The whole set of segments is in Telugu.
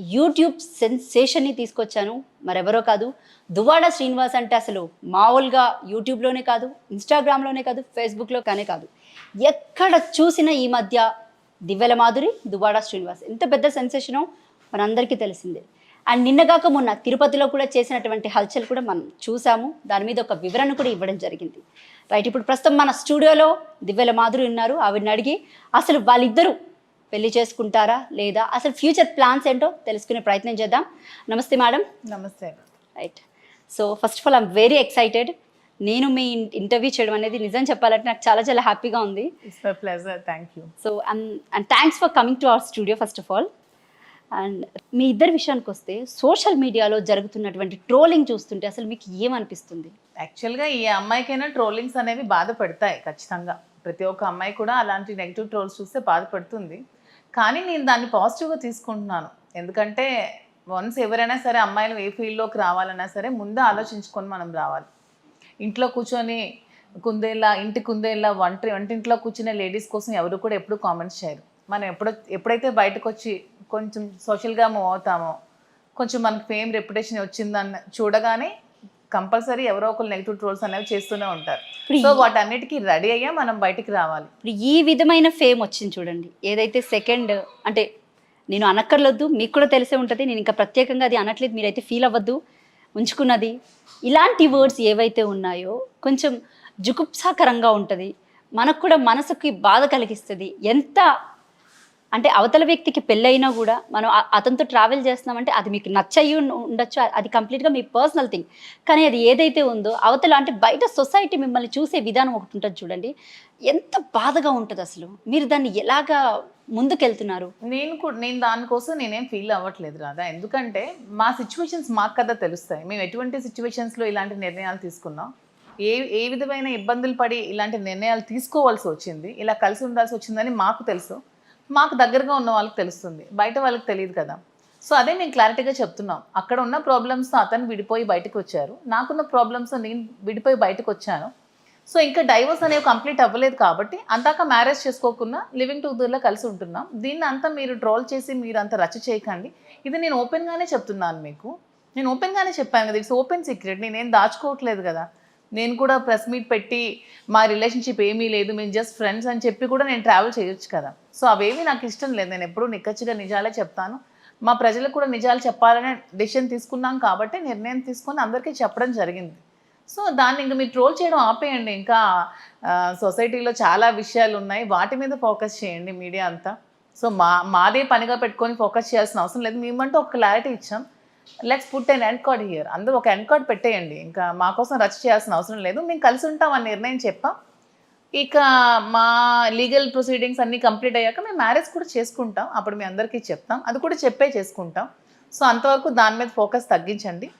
యూట్యూబ్ సెన్సేషన్ని తీసుకొచ్చాను. మరెవరో కాదు. దువాడ శ్రీనివాస్ అంటే అసలు మామూలుగా యూట్యూబ్లోనే కాదు ఇన్స్టాగ్రామ్లోనే కాదు ఫేస్బుక్లో కానీ కాదు. ఎక్కడ చూసినా ఈ మధ్య దివ్యల మాధురి దువాడ శ్రీనివాస్. ఎంత పెద్ద సెన్సేషనో మనందరికీ తెలిసిందే. అండ్ నిన్నగాక మొన్న తిరుపతిలో కూడా చేసినటువంటి హల్చల్ కూడా మనం చూసాము. దాని మీద ఒక వివరణ కూడా ఇవ్వడం జరిగింది. రైట్ ఇప్పుడు ప్రస్తుతం మన స్టూడియోలో దివ్యల మాధురి ఉన్నారు. ఆవిడని అడిగి అసలు వాళ్ళిద్దరూ పెళ్ళి చేసుకుంటారా లేదా? అసలు ఫ్యూచర్ ప్లాన్స్ ఏంటో తెలుసుకునే ప్రయత్నం చేద్దాం. నమస్తే మేడం. నమస్తే. Right so first of all I'm very excited నేను మీ ఇంటర్వ్యూ చేయడం అనేది నిజం చెప్పాలంటే నాకు చాలా చాలా హ్యాపీగా ఉంది. Thank you so and thanks for coming to our studio first of all and మీ ఇద్దరి విషయానికి వస్తే సోషల్ మీడియాలో జరుగుతున్నటువంటి ట్రోలింగ్ చూస్తుంటే అసలు మీకు ఏమనిపిస్తుంది? యాక్చువల్గా ఈ అమ్మాయికైనా ట్రోలింగ్స్ అనేవి బాధపడతాయి ఖచ్చితంగా. ప్రతి ఒక్క అమ్మాయి కూడా అలాంటి నెగిటివ్ ట్రోల్స్ చూస్తే బాధపడుతుంది. కానీ నేను దాన్ని పాజిటివ్గా తీసుకుంటున్నాను. ఎందుకంటే వన్స్ ఎవరైనా సరే అమ్మాయిలు ఏ ఫీల్డ్లోకి రావాలన్నా సరే ముందే ఆలోచించుకొని మనం రావాలి. ఇంట్లో కూర్చొని కుందేళ్ళ ఇంటి కుందేళ్ళ వంట వంటింట్లో కూర్చునే లేడీస్ కోసం ఎవరు కూడా ఎప్పుడు కామెంట్స్ చేయరు. మనం ఎప్పుడు ఎప్పుడైతే బయటకు వచ్చి కొంచెం సోషల్గా మూవ్ అవుతామో కొంచెం మనకు ఫేమ్ రెప్యుటేషన్ వచ్చిందని చూడగానే కంపల్సరీ ఎవరో ఒకరు నెగిటివ్ ట్రోల్స్ అనేవి చేస్తూనే ఉంటారు. సో వాటన్నిటికీ రెడీ అయ్యా మనం బయటికి రావాలి. ఇప్పుడు ఈ విధమైన ఫేమ్ వచ్చింది చూడండి. ఏదైతే సెకండ్ అంటే నేను అనక్కర్లొద్దు మీకు కూడా తెలిసే ఉంటుంది. నేను ఇంకా ప్రత్యేకంగా అది అనట్లేదు మీరైతే ఫీల్ అవ్వద్దు. ఉంచుకున్నది. ఇలాంటి వర్డ్స్ ఏవైతే ఉన్నాయో కొంచెం జుగుప్సాకరంగా ఉంటుంది. మనకు కూడా మనసుకి బాధ కలిగిస్తుంది. ఎంత అంటే అవతల వ్యక్తికి పెళ్ళైనా కూడా మనం అతనితో ట్రావెల్ చేస్తున్నామంటే అది మీకు నచ్చయి ఉండొచ్చు. అది కంప్లీట్గా మీ పర్సనల్ థింగ్ కానీ అది ఏదైతే ఉందో అవతల అంటే బయట సొసైటీ మిమ్మల్ని చూసే విధానం ఒకటి ఉంటుంది చూడండి. ఎంత బాధగా ఉంటుంది అసలు. మీరు దాన్ని ఎలాగా ముందుకెళ్తున్నారు? నేను కూడా నేను దానికోసం నేనేం ఫీల్ అవ్వట్లేదు రాదా ఎందుకంటే మా సిచ్యువేషన్స్ మాకు కదా తెలుస్తాయి. మేము ఎటువంటి సిచ్యువేషన్స్లో ఇలాంటి నిర్ణయాలు తీసుకున్నాం. ఏ ఏ విధమైన ఇబ్బందులు పడి ఇలాంటి నిర్ణయాలు తీసుకోవాల్సి వచ్చింది ఇలా కలిసి ఉండాల్సి వచ్చిందని మాకు తెలుసు. మాకు దగ్గరగా ఉన్న వాళ్ళకి తెలుస్తుంది. బయట వాళ్ళకి తెలియదు కదా. సో అదే మేము క్లారిటీగా చెప్తున్నాం. అక్కడ ఉన్న ప్రాబ్లమ్స్తో అతను విడిపోయి బయటకు వచ్చారు. నాకున్న ప్రాబ్లమ్స్ నేను విడిపోయి బయటకు వచ్చాను. సో ఇంకా డైవర్స్ అనేవి కంప్లీట్ అవ్వలేదు కాబట్టి అంతాక మ్యారేజ్ చేసుకోకుండా లివింగ్ టుగెదర్లో కలిసి ఉంటున్నాం. దీన్ని అంతా మీరు ట్రోల్ చేసి మీరు అంత రచ్చ చేయకండి. ఇది నేను ఓపెన్గానే చెప్తున్నాను మీకు. నేను ఓపెన్గానే చెప్పాను కదా ఇట్స్ ఓపెన్ సీక్రెట్. నేనేం దాచుకోవట్లేదు కదా. నేను కూడా ప్రెస్ మీట్ పెట్టి మా రిలేషన్షిప్ ఏమీ లేదు మేము జస్ట్ ఫ్రెండ్స్ అని చెప్పి కూడా నేను ట్రావెల్ చేయొచ్చు కదా. సో అవేమీ నాకు ఇష్టం లేదు. నేను ఎప్పుడూ నిక్కచ్చిగా నిజాలే చెప్తాను. మా ప్రజలకు కూడా నిజాలు చెప్పాలనే డెసిషన్ తీసుకున్నాం కాబట్టి నిర్ణయం తీసుకొని అందరికీ చెప్పడం జరిగింది. సో దాన్ని ఇంకా మీరు ట్రోల్ చేయడం ఆపేయండి. ఇంకా సొసైటీలో చాలా విషయాలు ఉన్నాయి. వాటి మీద ఫోకస్ చేయండి మీడియా అంతా. సో మా మాదే పనిగా పెట్టుకొని ఫోకస్ చేయాల్సిన అవసరం లేదు. మేమంటూ ఒక క్లారిటీ ఇచ్చాం. Let's put and end card here అందరూ ఒక ఎండ్ కార్డ్ పెట్టేయండి. ఇంకా మా కోసం రచ్ చేయాల్సిన అవసరం లేదు. మేము కలిసి ఉంటాం అని నిర్ణయం చెప్పాం. ఇక మా లీగల్ ప్రొసీడింగ్స్ అన్నీ కంప్లీట్ అయ్యాక మేము మ్యారేజ్ కూడా చేసుకుంటాం. అప్పుడు మీ అందరికీ చెప్తాం. అది కూడా చెప్పే చేసుకుంటాం. సో అంతవరకు దాని మీద ఫోకస్ తగ్గించండి.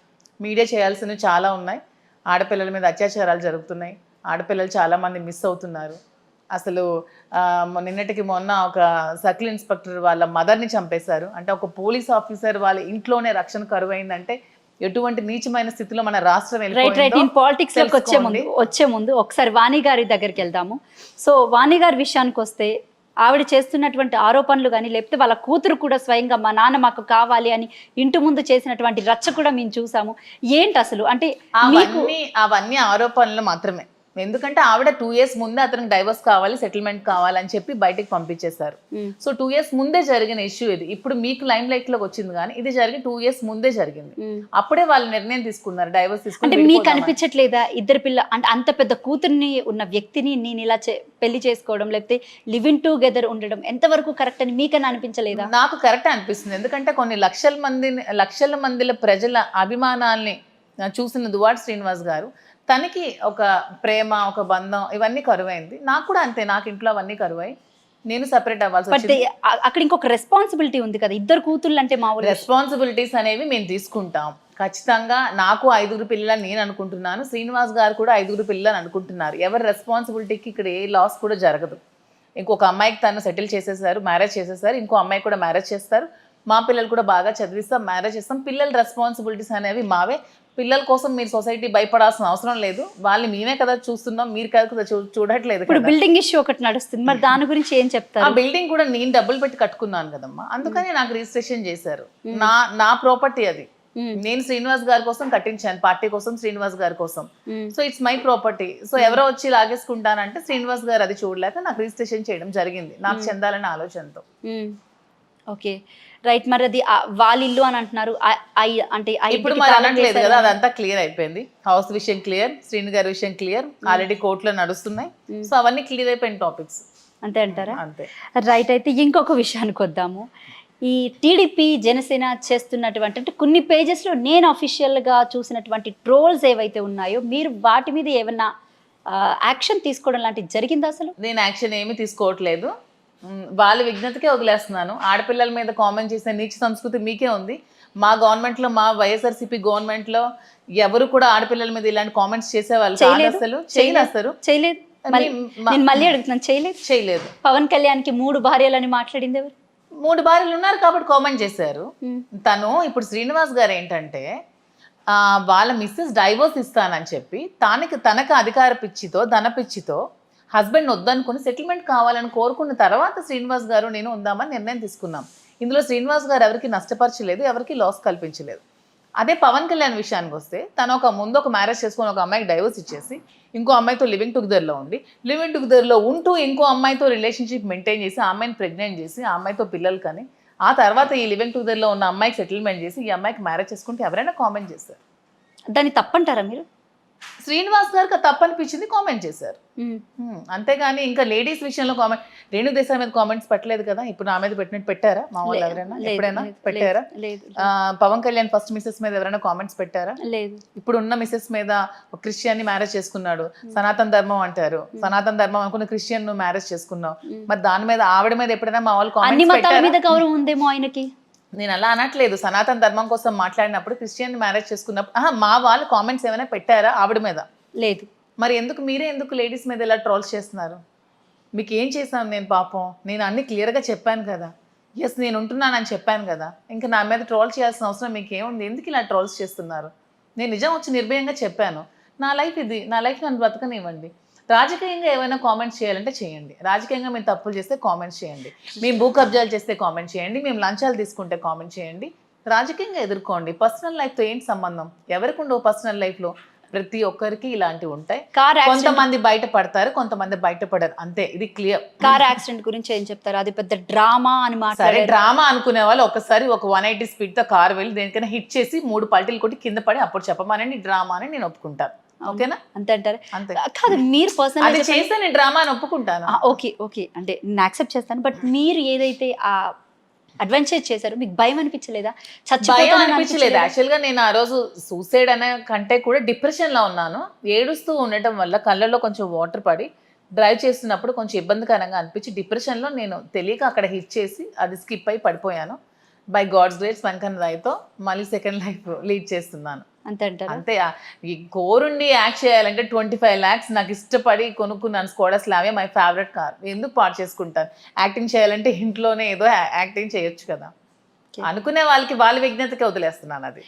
మీడియా చేయాల్సినవి చాలా ఉన్నాయి. ఆడపిల్లల మీద అత్యాచారాలు జరుగుతున్నాయి. ఆడపిల్లలు చాలామంది మిస్ అవుతున్నారు. అసలు నిన్నటికి మొన్న ఒక సర్కిల్ ఇన్స్పెక్టర్ వాళ్ళ మదర్ని చంపేశారు. అంటే ఒక పోలీస్ ఆఫీసర్ వాళ్ళ ఇంట్లోనే రక్షణ కరువైందంటే ఎటువంటి నీచమైన స్థితిలో మన రాష్ట్రం రైట్ రైట్ పాలిటిక్స్లోకి వచ్చే ముందు. వచ్చే ముందు ఒకసారి వాణి గారి దగ్గరికి వెళ్దాము. సో వాణి గారి విషయానికి వస్తే ఆవిడ చేస్తున్నటువంటి ఆరోపణలు కానీ లేకపోతే వాళ్ళ కూతురు కూడా స్వయంగా మా నాన్న మాకు కావాలి అని ఇంటి ముందు చేసినటువంటి రచ్చ కూడా మేము చూసాము. ఏంటి అసలు? అంటే అవన్నీ ఆరోపణలు మాత్రమే. ఎందుకంటే ఆవిడ టూ ఇయర్స్ ముందే అతనికి డైవర్స్ కావాలి సెటిల్మెంట్ కావాలని చెప్పి బయటికి పంపించేశారు. సో టూ ఇయర్స్ ముందే జరిగిన ఇష్యూ ఇది ఇప్పుడు మీకు లైమ్ లైట్లోకి వచ్చింది కానీ ఇది జరిగి టూ ఇయర్స్ ముందే జరిగింది మ్మ్. అప్పుడే వాళ్ళు నిర్ణయం తీసుకున్నారు డైవర్స్ అంటే తీసుకుని మీకు. అనిపించట్లేదా ఇద్దరు పిల్ల అంటే అంత పెద్ద కూతుర్ని ఉన్న వ్యక్తిని నేను ఇలా పెళ్ళి చేసుకోవడం లేకపోతే లివింగ్ టుగెదర్ ఉండడం ఎంతవరకు కరెక్ట్ అని మీకన్నా అనిపించలేదా నాకు కరెక్ట్ అనిపిస్తుంది ఎందుకంటే కొన్ని లక్షల మంది లక్షల మందిల ప్రజల అభిమానాల్ని చూసిన దువాడ్ శ్రీనివాస్ గారు తనకి ఒక ప్రేమ ఒక బంధం ఇవన్నీ కరువైంది. నాకు కూడా అంతే నాకు ఇంట్లో అవన్నీ కరువై. నేను సెపరేట్ అవ్వాల్సి బట్ వచ్చింది. అక్కడ ఇంకొక రెస్పాన్సిబిలిటీ ఉంది కదా. ఇద్దరు కూతుళ్ళు అంటే మా రెస్పాన్సిబిలిటీస్ అనేవి మేము తీసుకుంటాం. ఖచ్చితంగా నాకు ఐదుగురు పిల్లలని నేను అనుకుంటున్నాను. శ్రీనివాస్ గారు కూడా ఐదుగురు పిల్లలని అనుకుంటున్నారు. ఎవరి రెస్పాన్సిబిలిటీకి ఇక్కడ ఏ లాస్ కూడా జరగదు. ఇంకొక అమ్మాయికి తను సెటిల్ చేసేసారు మ్యారేజ్ చేసేసారు ఇంకో అమ్మాయి కూడా మ్యారేజ్ చేస్తారు. మా పిల్లలు కూడా బాగా చదివిస్తాం మ్యారేజ్ చేస్తాం. పిల్లల రెస్పాన్సిబిలిటీస్ అనేవి మావే. పిల్లల కోసం మీరు సొసైటీ భయపడాల్సిన అవసరం లేదు. వాళ్ళని మేమే కదా చూస్తున్నాం మీరు కదా చూడట్లేదు ఇప్పుడు. బిల్డింగ్ ఇష్యూ ఒకటి నడుస్తుంది. మరి దాని గురించి ఏం ఆ చెప్తారు బిల్డింగ్ కూడా నేను డబ్బులు పెట్టి కట్టుకున్నాను కదమ్మా. అందుకని నాకు రిజిస్ట్రేషన్ చేశారు. నా నా ప్రాపర్టీ అది. నేను శ్రీనివాస్ గారి కోసం కట్టించాను పార్టీ కోసం శ్రీనివాస్ గారి కోసం. So it's my property so ఎవరో వచ్చి లాగేసుకుంటానంటే శ్రీనివాస్ గారు అది చూడలేక నాకు రిజిస్ట్రేషన్ చేయడం జరిగింది. నాకు చెందాలనే ఆలోచనతో. ఓకే. రైట్ మరి అది ఆ వాళ్ళ ఇల్లు అని అంటున్నారు. అంటే ఇప్పుడు మరి అనట్లేదు కదా. అదంతా క్లియర్ అయిపోయింది. హౌస్ విషయం క్లియర్ శ్రీను గారి విషయం క్లియర్ ఆల్రెడీ కోర్టులో నడుస్తున్నాయి. సో అవన్నీ క్లియర్ అయిపోయిన టాపిక్స్ అంతే అంటారా? అంతే. రైట్ అయితే ఇంకొక విషయానికి వద్దాము ఈ టీడీపీ జనసేన చేస్తున్నటువంటి అంటే కొన్ని పేజెస్లో నేను అఫీషియల్గా చూసినటువంటి ట్రోల్స్ ఏవైతే ఉన్నాయో మీరు వాటి మీద ఏమన్నా యాక్షన్ తీసుకోవడం లాంటిది జరిగిందా అసలు? నేను యాక్షన్ ఏమీ తీసుకోవట్లేదు. వాళ్ళ విజ్ఞతకే వదిలేస్తున్నాను. ఆడపిల్లల మీద కామెంట్ చేసే నీచ సంస్కృతి మీకే ఉంది. మా గవర్నమెంట్లో మా వైఎస్ఆర్సీపీ గవర్నమెంట్లో ఎవరు కూడా ఆడపిల్లల మీద ఇలాంటి కామెంట్స్ చేసేవాళ్ళు. అసలు. చేయలేస్తారు. చేయలేదు. మళ్ళీ మా- నేను మళ్ళీ అడుగుతున్నాను. చేయలేదు? చేయలేదు. పవన్ కళ్యాణ్కి మూడు భార్యలని మాట్లాడింది ఎవరు? మూడు భార్యలు ఉన్నారు కాబట్టి కామెంట్ చేశారు. తను ఇప్పుడు శ్రీనివాస్ గారు ఏంటంటే వాళ్ళ మిస్సెస్ డైవోర్స్ ఇస్తానని చెప్పి తనకి తనకు అధికార పిచ్చితో ధన పిచ్చితో హస్బెండ్ వద్దనుకుని సెటిల్మెంట్ కావాలని కోరుకున్న తర్వాత శ్రీనివాస్ గారు నేను ఉందామని నిర్ణయం తీసుకున్నాం. ఇందులో శ్రీనివాస్ గారు ఎవరికి నష్టపరచలేదు ఎవరికి లాస్ కల్పించలేదు. అదే పవన్ కళ్యాణ్ విషయానికి వస్తే తను ఒక ముందు ఒక మ్యారేజ్ చేసుకొని ఒక అమ్మాయికి డైవోర్స్ ఇచ్చేసి ఇంకో అమ్మాయితో లివింగ్ టుగెదర్లో ఉండి లివింగ్ టుగెదర్లో ఉంటూ ఇంకో అమ్మాయితో రిలేషన్షిప్ మెయింటైన్ చేసి ఆ అమ్మాయిని ప్రెగ్నెంట్ చేసి ఆ అమ్మాయితో పిల్లలు కానీ ఆ తర్వాత ఈ లివింగ్ టుగెదర్లో ఉన్న అమ్మాయికి సెటిల్మెంట్ చేసి ఈ అమ్మాయికి మ్యారేజ్ చేసుకుంటే ఎవరైనా కామెంట్ చేస్తారు? దాన్ని తప్పంటారా మీరు? శ్రీనివాస్ గారికి తప్పనిపించింది కామెంట్ చేశారు. అంతేగాని ఇంకా లేడీస్ విషయంలో కామెంట్ రేణు దేశాయ్ మీద కామెంట్స్ పెట్టలేదు కదా ఇప్పుడు నా మీద పెట్టినట్టు పెట్టారా? మా వాళ్ళు ఎవరైనా? ఎప్పుడైనా పెట్టారా? పవన్ కళ్యాణ్ ఫస్ట్ మిసెస్ మీద ఎవరైనా కామెంట్స్ పెట్టారా? లేదు. ఇప్పుడు ఉన్న మిసెస్ మీద ఒక క్రిస్టియన్ని మ్యారేజ్ చేసుకున్నాడు సనాతన ధర్మం అంటారు. సనాతన ధర్మం అనుకున్న క్రిస్టియన్ను మ్యారేజ్ చేసుకున్నావు మరి దాని మీద ఆవిడ మీద ఎప్పుడైనా మా వాళ్ళు కామెంట్స్ మీద గౌరవం ఉందేమో ఆయనకి. నేను అలా అనట్లేదు. సనాతన ధర్మం కోసం మాట్లాడినప్పుడు క్రిస్టియన్ మ్యారేజ్ చేసుకున్నప్పుడు ఆహా, మా వాళ్ళు కామెంట్స్ ఏమైనా పెట్టారా ఆవిడ మీద? లేదు. మరి ఎందుకు మీరే ఎందుకు లేడీస్ మీద ఇలా ట్రోల్స్ చేస్తున్నారు? మీకు ఏం చేశాను నేను పాపం? నేను అన్ని క్లియర్గా చెప్పాను కదా. ఎస్ నేను ఉంటున్నానని చెప్పాను కదా. ఇంకా నా మీద ట్రోల్ చేయాల్సిన అవసరం మీకు ఏముంది ఎందుకు ఇలా ట్రోల్స్ చేస్తున్నారు? నేను నిజం వచ్చి నిర్భయంగా చెప్పాను. నా లైఫ్ ఇది. నా లైఫ్ నన్ను బతకనివ్వండి రాజకీయంగా ఏమైనా కామెంట్స్ చేయాలంటే చేయండి. రాజకీయంగా మేము తప్పులు చేస్తే కామెంట్స్ చేయండి. మేము భూ కబ్జాలు చేస్తే కామెంట్ చేయండి. మేము లంచాలు తీసుకుంటే కామెంట్ చేయండి. రాజకీయంగా ఎదుర్కోండి. పర్సనల్ లైఫ్తో ఏంటి సంబంధం? ఎవరికి ఉండవు పర్సనల్ లైఫ్లో ప్రతి ఒక్కరికి ఇలాంటివి ఉంటాయి. కొంతమంది బయటపడతారు కొంతమంది బయటపడరు. అంతే ఇది క్లియర్ కార్ యాక్సిడెంట్ గురించి ఏం చెప్తారు? అది పెద్ద డ్రామా అని సరే డ్రామా అనుకునే వాళ్ళు ఒకసారి ఒక వన్ ఎయిటీ స్పీడ్తో కార్ వెళ్ళి దేనికైనా హిట్ చేసి మూడు పల్టీలు కొట్టి కింద పడి అప్పుడు చెప్పమానండి. డ్రామా అని నేను ఒప్పుకుంటాను ఓకేనా? అంతే అంటారు? కాదు మీరు అది పర్సనల్ చేస్తే నేను డ్రామా అని ఒప్పుకుంటాను. Okay okay. అంటే నేను యాక్సెప్ట్ చేస్తాను బట్ మీరు ఏదైతే ఆ అడ్వెంచర్ చేశారో మీకు భయం అనిపించలేదా? భయం అనిపించలేదు? అనిపించలేదా? యాక్చువల్గా నేను ఆ రోజు సూసైడ్ అనే కంటే కూడా డిప్రెషన్లో ఉన్నాను. ఏడుస్తూ ఉండటం వల్ల కళ్ళల్లో కొంచెం వాటర్ పడి డ్రైవ్ చేస్తున్నప్పుడు కొంచెం ఇబ్బందికరంగా అనిపించి డిప్రెషన్లో నేను తెలియక అక్కడ హిట్ చేసి అది స్కిప్ అయి పడిపోయాను. బై గాడ్స్ గ్రేట్స్ వెంకన్న రాయ్తో మళ్ళీ సెకండ్ లైఫ్ లీడ్ చేస్తున్నాను. అంతే అంతే ఈ కోరుండి యాక్ట్ చేయాలంటే ట్వంటీ ఫైవ్ ల్యాక్స్ నాకు ఇష్టపడి కొనుక్కున్నాను Skoda Slavia my favourite car. ఎందుకు పాడు చేసుకుంటాను యాక్టింగ్ చేయాలంటే ఇంట్లోనే ఏదో యాక్టింగ్ చేయొచ్చు కదా. అనుకునే వాళ్ళకి వాళ్ళ విజ్ఞతకే వదిలేస్తున్నాను అది.